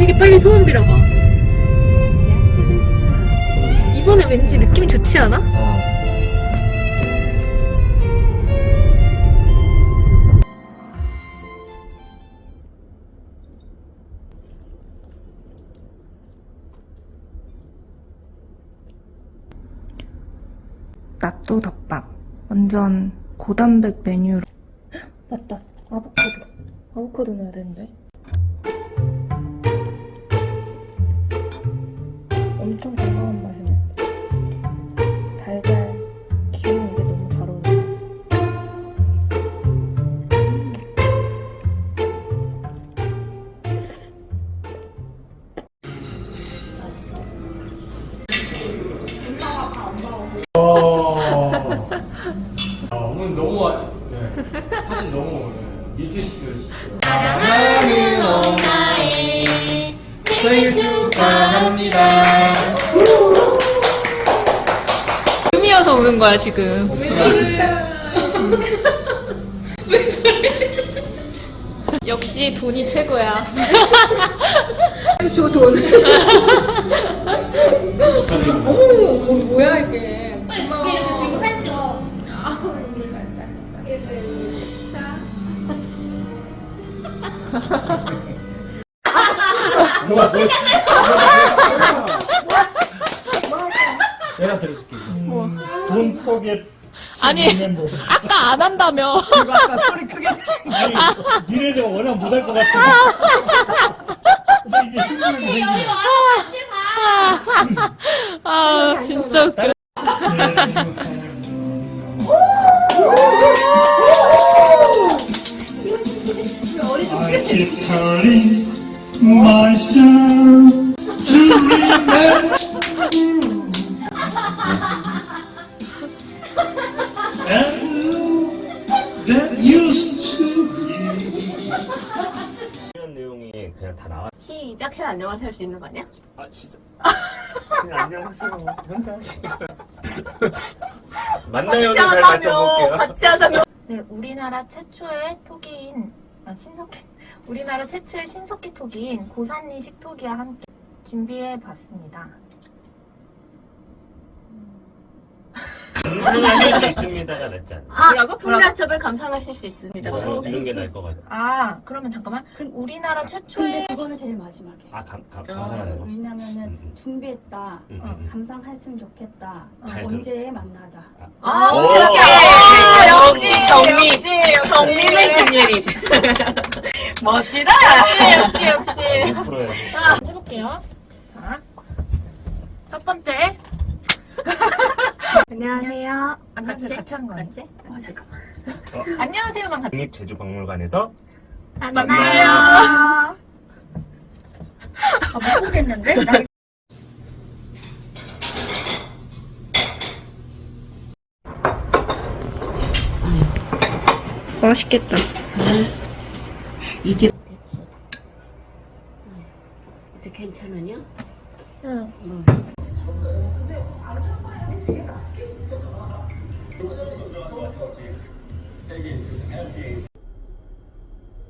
무지개 빨리 소원 빌어봐. 이번에 왠지 느낌이 좋지 않아? 어.納豆 덮밥. 완전 고단백 메뉴로. 맞다. 아보카도. 아보카도 넣어야 되는데. 사진 너무 네. 시절이시죠. 사랑하는 엄마의 생일 축하합니다. 꿈이어서 오는 거야 지금. 역시 돈이 최고야. 빨리 두개 이렇게 들고 사 뭐야, 뭐 내가 들어줄게. 뭐? 돈 포겟. 아니. 멤버. 아까 안 한다며. 아까 소리 크게. 니네들 워낙 못할 것 같아. 이제 신분이 여기. 와, 같이 봐. 아 진짜 웃겨. Turning myself to remember and that used to be. 이런 내용이 그냥 다 나와. 시작 해 안녕하세요 할 수 있는 거 아니야? 아 진짜. 그냥 안녕하세요. 혼자 하시고. 맞나요? 잘 맞춰볼게요. 같이 하자며 네, 우리나라 최초의 토기인 아, 신석기 우리나라 최초의 신석기 토기인 고산리식 토기와 함께 준비해 봤습니다. 감상하실 수 있습니다가 낫지 않나? 아, 뭐라고? 풀라첩을 감상하실 수 있습니다. 뭐 이런 게 나을 것 같아. 아, 그러면 잠깐만. 우리나라 근데 최초의 그거는 제일 마지막에. 아 감, 감, 감상하는 거? 왜냐면은 음, 음. 준비했다. 음, 어, 음, 음. 감상했으면 좋겠다. 잘 언제 만나자. 아, 오! 아, 역시 정리. 정리는 김예리. 멋지다. 역시 역시. 돼. 해볼게요. 자, 첫 번째. 안녕하세요. 아, 같이 같이 한거 아니야? 같이? 어, 잠깐만. 안녕하세요만 같이. 국립제주박물관에서 만나요. 아, 못 보겠는데? 나 맛있겠다. 이게 괜찮으냐?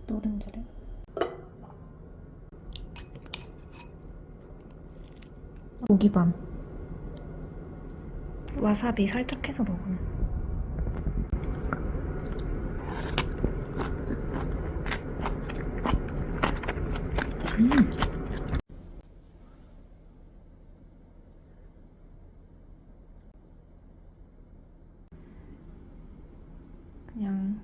노른자를. 고기 반. 와사비 살짝 해서 먹으면. 그냥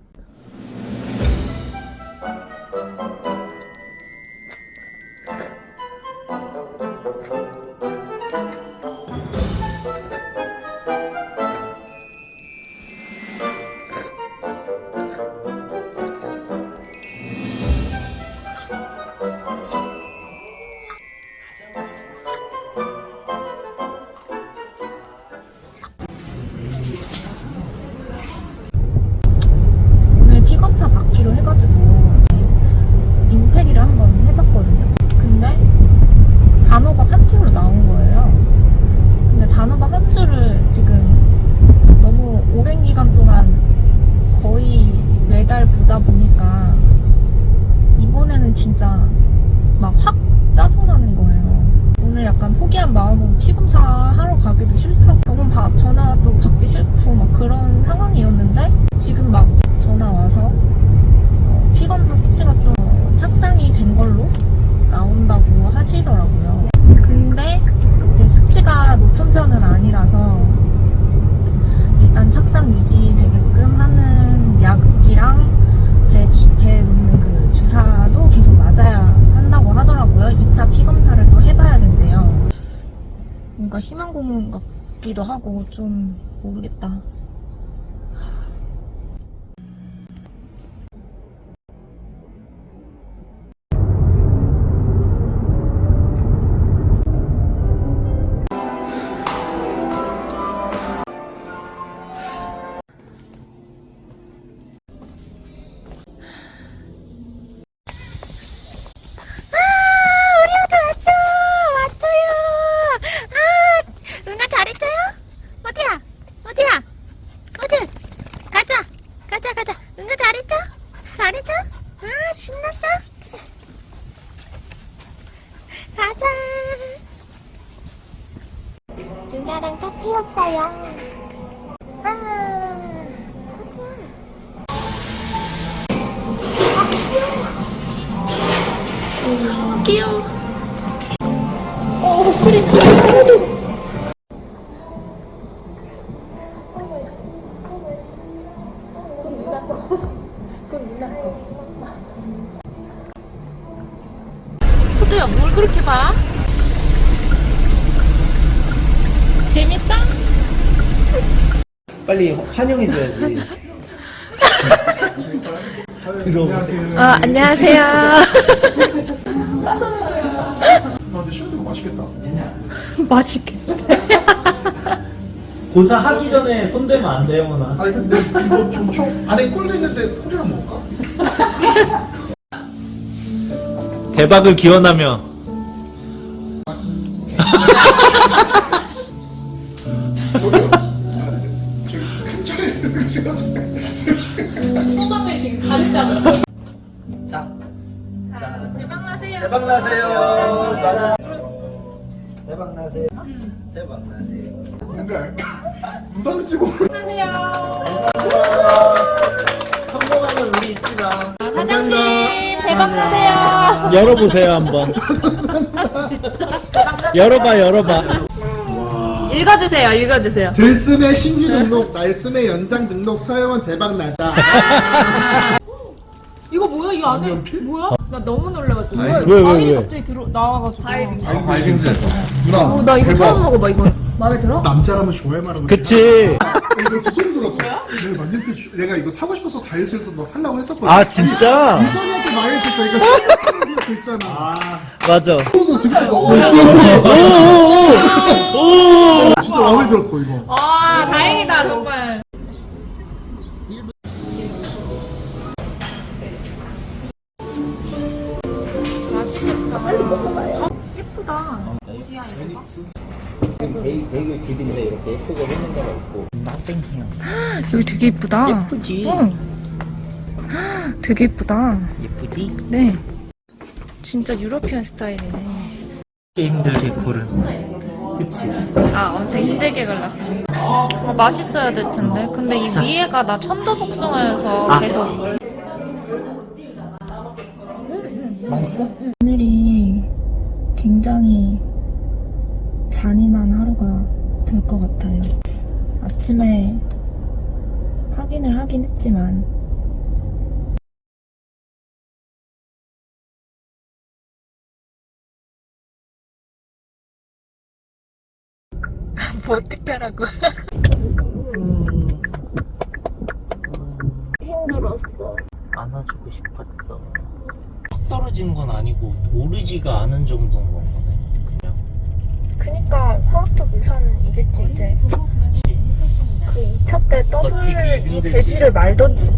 뭔가 희망 고문 같기도 하고 좀 모르겠다. 가자 가자. 응아 잘했죠? 잘했죠? 아 신났어? 가자. 가자. 누나랑 다 피웠어요. 아. 귀여워. 어, 그래. 호두야, 빨리 환영해줘야지. 들어오세요. 아, 안녕하세요. 근데 슈트가 맛있겠다. 맛있게. 고사 하기 전에 손대면 안 돼요, 나. 아니 근데 이거 좀총 안에 꿀도 있는데 꿀이랑 먹을까? 대박을 기원하며. 대박 나세요. 대박 나세요. 대박 나세요. 대박 나세요. 뭔가 부담을 치고 성공하면 우리 잊지마. 아, 사장님, 대박 나세요. 열어보세요, 한번. 열어봐, 열어봐. 읽어주세요, 읽어주세요. 들숨의 신규 등록, 날숨의 연장 등록 서영원 대박 나자. 이거 안에? 뭐야? 나 너무 놀라가지고. 왜, 왜, 과일이 왜? 갑자기 들어 나와가지고. 아 이거 누나. 어, 나 이거 대박. 처음 먹어봐, 이거. 마음에 들어? 남자라면 좋아할 만한. 그치. 이거 소름 돋았어. 내가 만년필 주- 내가 이거 사고 싶어서 다이소에서 너 살라고 했었거든. 아, 진짜? 이선이한테 말했었어. 이거 있잖아. 맞아. 이거 되게 너 진짜 마음에 들었어 이거. 아, 다행이다, 정말. 맛있겠다. 예쁘다. 베이, 베이글 집인데 이렇게 예쁘게 해놓은 데가 있고. 여기 되게 예쁘다. 예쁘지? 어. 되게 예쁘다. 예쁘지? 네. 진짜 유러피안 스타일이네. 게임들 데코를. 그치? 아, 엄청 힘들게 골랐어. 아, 맛있어야 될 텐데. 근데 이 위에가 나 천도복숭아여서 아. 계속. 맛있어? 굉장히 잔인한 하루가 될 것 같아요. 아침에 확인을 하긴 했지만 뭐 어떻게 하라고 안아주고 싶었어. 확 떨어진 건 아니고 오르지가 않은 정도인 건 거네. 그냥. 그니까 화학적 유산이겠지 이제 그 2차 때 버티기 이 힘들지. 돼지를 말던지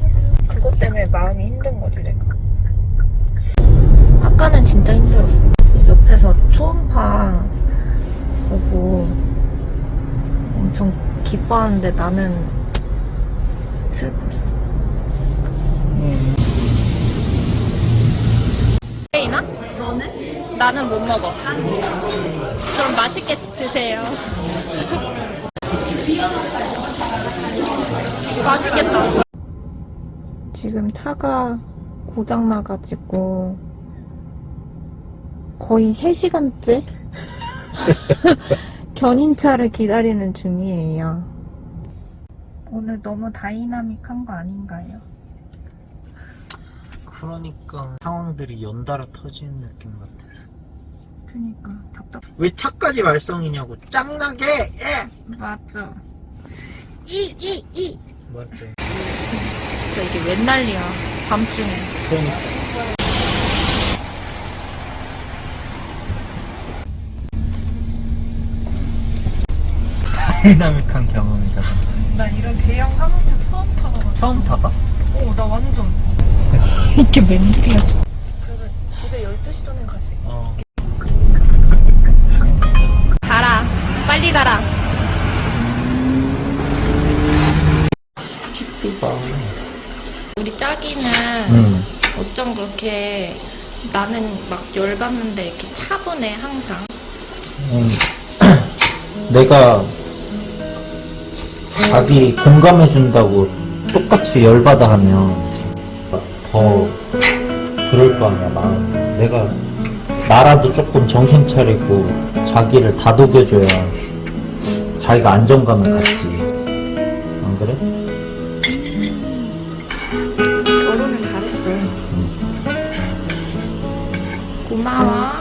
그것 때문에 마음이 힘든 거지 내가 아까는 진짜 힘들었어 옆에서 초음파 보고 엄청 기뻐하는데 나는 슬펐어 나는 못 먹어. 그럼 맛있게 드세요. 맛있겠다. 지금 차가 고장 나가지고 거의 3시간째 견인차를 기다리는 중이에요. 오늘 너무 다이나믹한 거 아닌가요? 그러니까 상황들이 연달아 터지는 느낌 같아서. 그니까 답답. 왜 차까지 말썽이냐고 짱나게 예! 맞죠. 맞죠 진짜 이게 웬 난리야. 밤중에. 그러니까 다이나믹한 경험이다 나 이런 대형 화물차 처음 타봐가지고. 처음 타봐? 어, 나 완전. 이게 웬일이야, 진짜. 그러면 집에 12시 전에 갈수 있어. 어 가라. 빨리 가라. 삐빠 우리 짜기는 응 어쩜 그렇게 나는 막 열받는데 이렇게 차분해 항상. 음, 내가 자기 공감해준다고 똑같이 열받아 하면 더 그럴 거 아니야, 마음. 내가 나라도 조금 정신 차리고 자기를 다독여줘야 자기가 안정감을 갖지. 안 그래? 결혼을 잘했어. 고마워. 네.